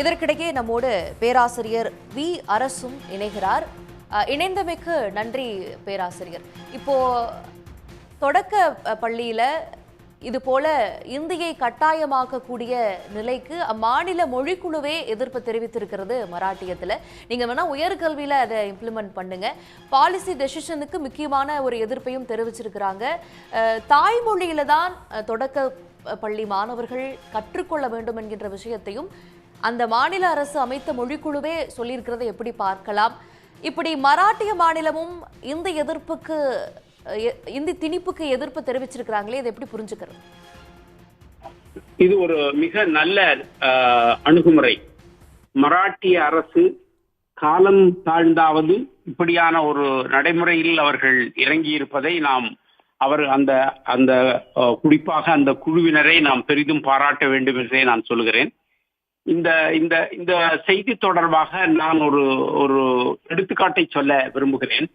இதற்கிடையே நம்மோடு பேராசிரியர் வி. அரசும் இணைகிறார். இணைந்தமைக்கு நன்றி பேராசிரியர். இப்போ தொடக்க பள்ளியில் பள்ளியில இது போல இந்தியை கட்டாயமாக்கக்கூடிய நிலைக்கு அம்மாநில மொழிக்குழுவே எதிர்ப்பு தெரிவித்திருக்கிறது மராட்டியத்தில். நீங்கள் வேணால் உயர்கல்வியில் அதை இம்ப்ளிமெண்ட் பண்ணுங்க. பாலிசி டெசிஷனுக்கு முக்கியமான ஒரு எதிர்ப்பையும் தெரிவிச்சிருக்கிறாங்க. தாய்மொழியில் தாய்மொழியில தான் தொடக்க பள்ளி மாணவர்கள் கற்றுக்கொள்ள வேண்டும் என்கின்ற விஷயத்தையும் அந்த மாநில அரசு அமைத்த மொழிக்குழுவே சொல்லியிருக்கிறதை எப்படி பார்க்கலாம்? இப்படி மராட்டிய மாநிலமும் இந்த எதிர்ப்புக்கு எ- இந்தி திணிப்புக்கு எதிர்ப்பு தெரிவிச்சிருக்கிறாங்களே இதை எப்படி புரிஞ்சுக்கிறது? இது ஒரு மிக நல்ல அணுகுமுறை. மராட்டிய அரசு காலம் தாழ்ந்தாவது இப்படியான ஒரு நடைமுறையில் அவர்கள் இறங்கி இருப்பதை நாம் அவர் அந்த அந்த குறிப்பாக அந்த குழுவினரை நாம் பெரிதும் பாராட்ட வேண்டும் என்றே நான் சொல்கிறேன் இந்த இந்த இந்த செய்தி தொடர்பாக நான் ஒரு ஒரு எடுத்துக்காட்டை சொல்ல விரும்புகிறேன்.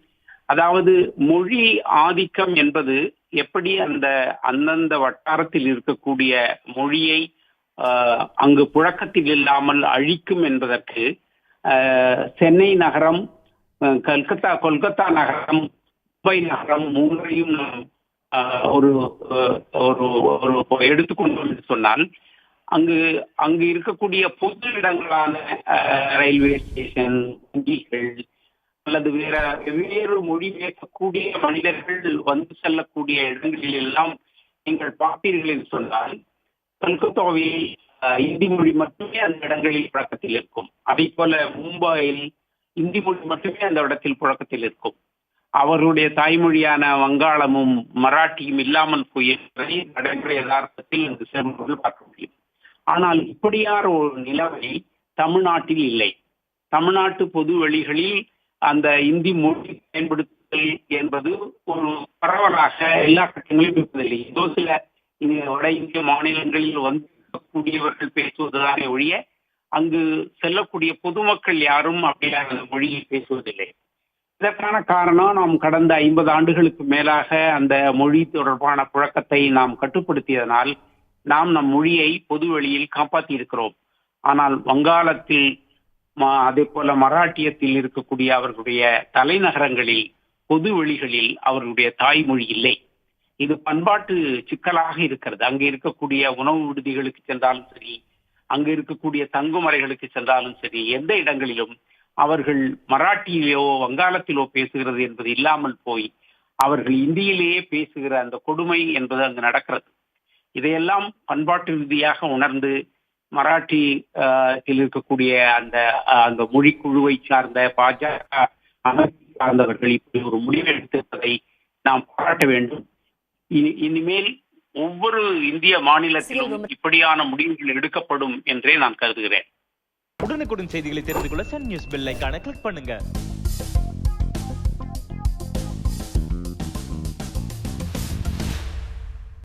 அதாவது மொழி ஆதிக்கம் என்பது எப்படி அந்த அந்தந்த வட்டாரத்தில் இருக்கக்கூடிய மொழியை ஆஹ், அங்கு புழக்கத்தில் இல்லாமல் அழிக்கும் என்பதற்கு ஆஹ், சென்னை நகரம் கல்கத்தா கொல்கத்தா நகரம் மும்பை நகரம் மூன்றையும் நாம் ஒரு ஒரு ஒரு எடுத்துக்கொண்டோம் என்று சொன்னால் அங்கு அங்கு இருக்கக்கூடிய பொது இடங்களான ரயில்வே ஸ்டேஷன் வங்கிகள் அல்லது வேற வெவ்வேறு மொழி பேசக்கூடிய மனிதர்கள் வந்து செல்லக்கூடிய இடங்களில் எல்லாம் நீங்கள் பார்த்தீர்கள் என்று சொன்னால் கல்கத்தாவில் இந்தி மொழி மட்டுமே அந்த இடங்களில் புழக்கத்தில் இருக்கும். அதே போல மும்பையில் இந்தி மொழி மட்டுமே அந்த இடத்தில் புழக்கத்தில் இருக்கும். அவருடைய தாய்மொழியான வங்காளமும் மராட்டியும் இல்லாமல் போய் நடைமுறை யதார்த்தத்தில் அங்கு செல்வர்கள் பார்க்க முடியும். ஆனால் இப்படியார் ஒரு நிலவை தமிழ்நாட்டில் இல்லை. தமிழ்நாட்டு பொது வெளிகளில் அந்த இந்தி மொழி பயன்படுத்துதல் என்பது ஒரு பரவலாக எல்லா கட்டங்களிலும் இருப்பதில்லை. ஏதோ சில வட இந்திய மாநிலங்களில் வந்து பேசுவதுதானே ஒழிய அங்கு செல்லக்கூடிய பொதுமக்கள் யாரும் அப்படியாக அந்த மொழியை பேசுவதில்லை. இதற்கான காரணம் நாம் கடந்த ஐம்பது ஆண்டுகளுக்கு மேலாக அந்த மொழி தொடர்பான புழக்கத்தை நாம் கட்டுப்படுத்தியதனால் நாம் நம் மொழியை பொது வெளியில் காப்பாற்றி இருக்கிறோம் ஆனால் வங்காளத்தில் அதே போல மராட்டியத்தில் இருக்கக்கூடிய அவர்களுடைய தலைநகரங்களில் பொது வெளிகளில் அவர்களுடைய தாய்மொழி இல்லை. இது பண்பாட்டு சிக்கலாக இருக்கிறது. அங்கே இருக்கக்கூடிய உணவு விடுதிகளுக்கு சென்றாலும் சரி அங்கு இருக்கக்கூடிய தங்குமறைகளுக்கு சென்றாலும் சரி எந்த இடங்களிலும் அவர்கள் மராட்டியிலோ வங்காளத்திலோ பேசுகிறது என்பது இல்லாமல் போய் அவர்கள் இந்தியிலேயே பேசுகிற அந்த கொடுமை என்பது அங்கு நடக்கிறது. இதையெல்லாம் பண்பாட்டு ரீதியாக உணர்ந்து மராட்டி இருக்கக்கூடிய அந்த அந்த மொழி குழுவை சார்ந்த பாஜக அமைப்பு சார்ந்தவர்கள் இப்படி ஒரு முடிவு எடுத்திருப்பதை நாம் பாராட்ட வேண்டும். இனி இனிமேல் ஒவ்வொரு இந்திய மாநிலத்திலும் இப்படியான முடிவுகள் எடுக்கப்படும் என்றே நான் கருதுகிறேன். உடனுக்குடன் செய்திகளை தெரிந்து கொள்ள சன் நியூஸ் பெல் ஐகானை கிளிக் பண்ணுங்க.